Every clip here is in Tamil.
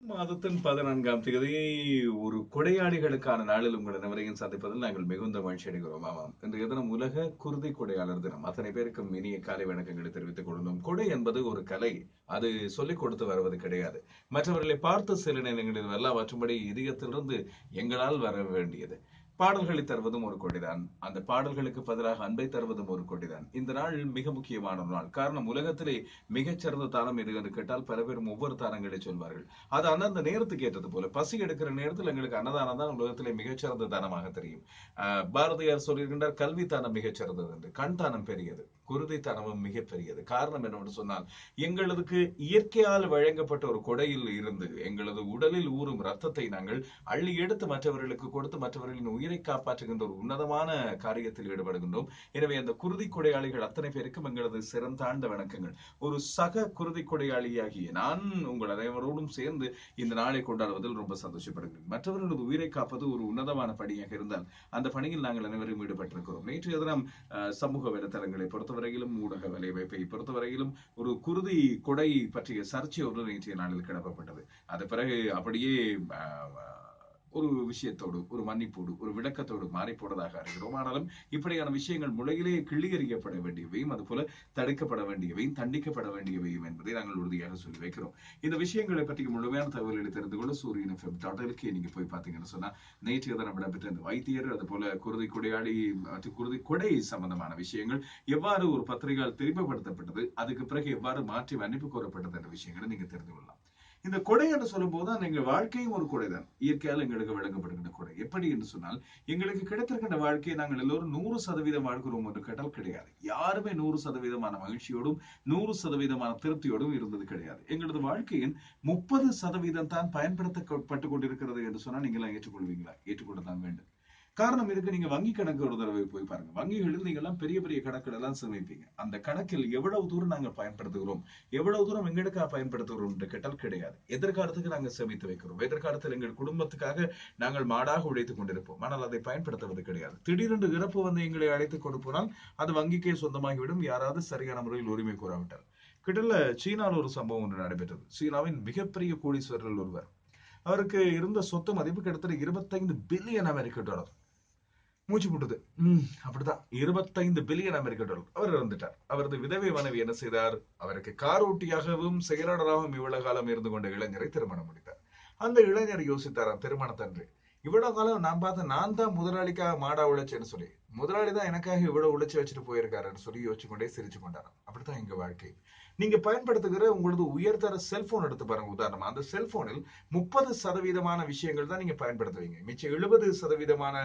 மாதத்தின் பதினான்காம் தேதி ஒரு கொடையாளிகளுக்கான நாளில் உங்கள் அனைவரையும் சந்திப்பதில் நாங்கள் மிகுந்த மகிழ்ச்சி அடைகிறோம். ஆமாம். இன்றைய தினம் உலக குருதி கொடையாளர் தினம். அத்தனை பேருக்கும் இனிய காலை வணக்கங்களை தெரிவித்துக் கொள்ளணும் கொடை என்பது ஒரு கலை. அது சொல்லிக் கொடுத்து வருவது கிடையாது. மற்றவர்களை பார்த்து சில நேரங்களில் எல்லாவற்றும்படி இதயத்திலிருந்து எங்களால் வர வேண்டியது. பாடல்களை தருவதும் ஒரு கொடிதான். அந்த பாடல்களுக்கு பதிலாக அன்பை தருவதும் ஒரு கொடிதான். இந்த நாள் மிக முக்கியமான ஒரு நாள். காரணம் உலகத்திலே மிகச்சிறந்த தானம் எது என்று கேட்டால் பல பேரும் ஒவ்வொரு தானங்களை சொல்வார்கள். அது அந்தந்த நேரத்துக்கு ஏற்றது போல. பசி எடுக்கிற நேரத்தில் எங்களுக்கு அன்னதானம் தான் உலகத்திலே மிகச்சிறந்த தானமாக தெரியும். பாரதியார் சொல்லியிருக்கின்றார் கல்வி தானம் மிகச்சிறந்தது என்று. கண் தானம் பெரியது. குருதி தானமும் மிக பெரியது. காரணம் என்னவென்று சொன்னால் எங்களதுக்கு இயற்கையால் வழங்கப்பட்ட ஒரு கொடையில் இருந்து எங்களது உடலில் ஊறும் ரத்தத்தை நாங்கள் அள்ளி எடுத்து மற்றவர்களுக்கு கொடுத்து மற்றவர்களின் உயிர் காப்பாற்றுகின்ற ஒரு உன்னதமான காரியத்தில் ஈடுபடுகின்றோம். எனவே அந்த குருதி கொடையாளிகள் அத்தனை பேருக்கும் எங்களது சிறந்தாழ்ந்த வணக்கங்கள். ஒரு சக குருதி கொடையாளியாகிய நான் உங்கள் அனைவரோடும் சேர்ந்து இந்த நாளை கொண்டாடுவதில் ரொம்ப சந்தோஷப்படுகிறேன். மற்றவர்களது உயிரை காப்பது ஒரு உன்னதமான பணியாக இருந்தால் அந்த பணியில் நாங்கள் அனைவரும் ஈடுபட்டிருக்கிறோம். நேற்றைய தினம் சமூக வலைத்தளங்களை பொறுத்தவரையிலும் ஊடக வலைவாய்ப்பை பொறுத்தவரையிலும் ஒரு குருதி கொடை பற்றிய சர்ச்சை ஒன்று நேற்றைய நாளில் கிளப்பப்பட்டது. அது பிறகு அப்படியே ஒரு விஷயத்தோடு ஒரு மன்னிப்போடு ஒரு விளக்கத்தோடு மாறி போனதாக அறிகிறோம். ஆனாலும் இப்படியான விஷயங்கள் முளையிலேயே கிள்ளி வேண்டியவையும் வேண்டியவையும் அதுபோல தடுக்கப்பட வேண்டியவையும் தண்டிக்கப்பட வேண்டியவையும் என்பதை நாங்கள் உறுதியாக சொல்லி வைக்கிறோம். இந்த விஷயங்களை பற்றி முழுமையான தகவல்களை தெரிந்து கொள்ள சூரியன் எஃப்எம் டாட்டலுக்கு நீங்க போய் பார்த்தீங்கன்னு சொன்னா நேற்றைய தினம் இடம்பெற்ற இந்த வைத்தியர் அது போல குருதி கொடையாளி குருதி கொடை சம்பந்தமான விஷயங்கள் எவ்வாறு ஒரு பத்திரிகையால் திரும்பப்படுத்தப்பட்டது அதுக்கு பிறகு எவ்வாறு மாற்றி மன்னிப்பு கோரப்பட்டது என்ற விஷயங்களை நீங்க தெரிந்து கொள்ளலாம். இந்த கொடை என்று சொல்லும் போதுதான் எங்கள் வாழ்க்கையும் ஒரு கொடைதான் இயற்கையால் எங்களுக்கு வழங்கப்படுகின்ற கொடை. எப்படி என்று சொன்னால் எங்களுக்கு கிடைத்திருக்கின்ற வாழ்க்கையை நாங்கள் எல்லோரும் நூறு சதவீதம் வாழ்கிறோம் என்று கேட்டால் கிடையாது. யாருமே நூறு சதவீதமான மகிழ்ச்சியோடும் நூறு சதவீதமான திருப்தியோடும் இருந்தது கிடையாது. எங்களது வாழ்க்கையின் முப்பது சதவீதம் தான் பயன்படுத்தப்பட்டு கொண்டிருக்கிறது என்று சொன்னால் நீங்களாம் ஏற்றுக்கொள்வீங்களா? ஏற்றுக்கொள்ளத்தான் வேண்டும். காரணம் இருக்கு நீங்க வங்கி கணக்கு ஒரு தடவை போய் பாருங்க. வங்கிகளில் நீங்க எல்லாம் பெரிய பெரிய கணக்குகள் எல்லாம் சேமிப்பீங்க. அந்த கணக்கில் எவ்வளவு தூரம் நாங்கள் பயன்படுத்துகிறோம்? எவ்வளவு தூரம் எங்களுக்காக பயன்படுத்துகிறோம் என்று கேட்டால் கிடையாது. எதிர்காலத்துக்கு நாங்கள் சேமித்து வைக்கிறோம். எதிர்காலத்தில் எங்கள் குடும்பத்துக்காக நாங்கள் மாடாக உழைத்துக் கொண்டிருப்போம். ஆனால் அதை பயன்படுத்துவது கிடையாது. திடீரென்று இறப்பு வந்து எங்களை அழைத்து கொண்டு போனால் அது வங்கிக்கே சொந்தமாகிவிடும். யாராவது சரியான முறையில் உரிமை கூறாவிட்டால் கிட்டல சீனாவில் ஒரு சம்பவம் ஒன்று நடைபெற்றது. சீனாவின் மிகப்பெரிய கோடீஸ்வரர்கள் ஒருவர். அவருக்கு இருந்த சொத்து மதிப்பு கிட்டத்தட்ட இருபத்தைந்து பில்லியன் அமெரிக்க டாலர். மூச்சு போட்டது. உம் அப்படிதான். இருபத்தைந்து பில்லியன் அமெரிக்க டாலர். அவர் இறந்துட்டார். அவரது விதவை மனைவி என்ன செய்தார்? அவருக்கு கார் ஓட்டியாகவும் செயலாளராகவும் இவ்வளவு காலம் இருந்து கொண்ட இளைஞரை திருமணம் முடித்தார். அந்த இளைஞர் யோசித்தாராம் திருமணத்தன்று. இவ்வளவு காலம் நான் பார்த்த நான் தான் முதலாளிக்காக மாடா உழைச்சேன்னு சொல்லி. முதலாளி தான் எனக்காக இவ்வளவு உழைச்சி வச்சுட்டு போயிருக்காருன்னு சொல்லி யோசிச்சு கொண்டே சிரிச்சு கொண்டாராம். அப்படித்தான் எங்க வாழ்க்கை. நீங்க பயன்படுத்துகிற உங்களது உயர்தர செல்போன் எடுத்து பாருங்க உதாரணமா. அந்த செல்போனில் முப்பது சதவீதமான விஷயங்கள் தான் நீங்க பயன்படுத்துவீங்க. மிச்சம் எழுபது சதவீதமான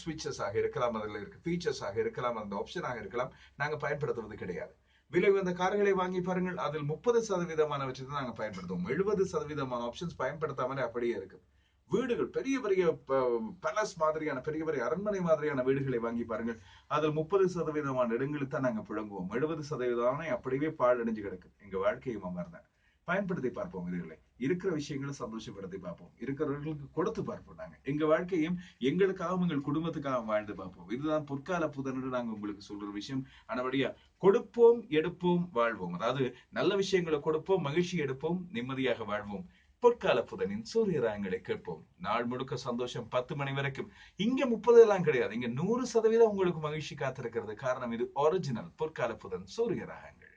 சுவிட்சஸ் ஆக இருக்கலாம் அதில் இருக்க ஃபீச்சர்ஸ் ஆக இருக்கலாம் அந்த ஆப்ஷனாக இருக்கலாம் நாங்க பயன்படுத்துவது கிடையாது. விலை உயர்ந்த கார்களை வாங்கி பாருங்கள். அதில் முப்பது சதவீதமானவற்றை தான் நாங்க பயன்படுத்துவோம். எழுபது சதவீதமான ஆப்ஷன்ஸ் பயன்படுத்தாமலே அப்படியே இருக்கு. வீடுகள் பெரிய பெரிய பேலஸ் மாதிரியான பெரிய பெரிய அரண்மனை மாதிரியான வீடுகளை வாங்கி பாருங்கள். அதில் முப்பது சதவீதமான இடங்களுக்கு தான் நாங்க புழங்குவோம். எழுபது சதவீதமான அப்படியே பாழடைஞ்சு கிடக்கு எங்க வாழ்க்கையும் அமர்ந்தேன் பயன்படுத்தி பார்ப்போம் இதுகளை இருக்கிற விஷயங்களை சந்தோஷப்படுத்தி பார்ப்போம். இருக்கிறவர்களுக்கு கொடுத்து பார்ப்போம் நாங்க. எங்க வாழ்க்கையும் எங்களுக்காகவும் எங்கள் குடும்பத்துக்காக வாழ்ந்து பார்ப்போம். இதுதான் பொற்கால புதன்னு நாங்க உங்களுக்கு சொல்ற விஷயம். ஆனபடியா கொடுப்போம் எடுப்போம் வாழ்வோம். அதாவது நல்ல விஷயங்களை கொடுப்போம் மகிழ்ச்சி எடுப்போம் நிம்மதியாக வாழ்வோம். பொற்கால புதனின் சூரிய ராயங்களை கேட்போம். நாள் முழுக்க சந்தோஷம் பத்து மணி வரைக்கும். இங்க முப்பது எல்லாம் கிடையாது. இங்க நூறு சதவீதம் உங்களுக்கு மகிழ்ச்சி காத்திருக்கிறது. காரணம் இது ஒரிஜினல் பொற்கால புதன் சூரிய ராகங்கள்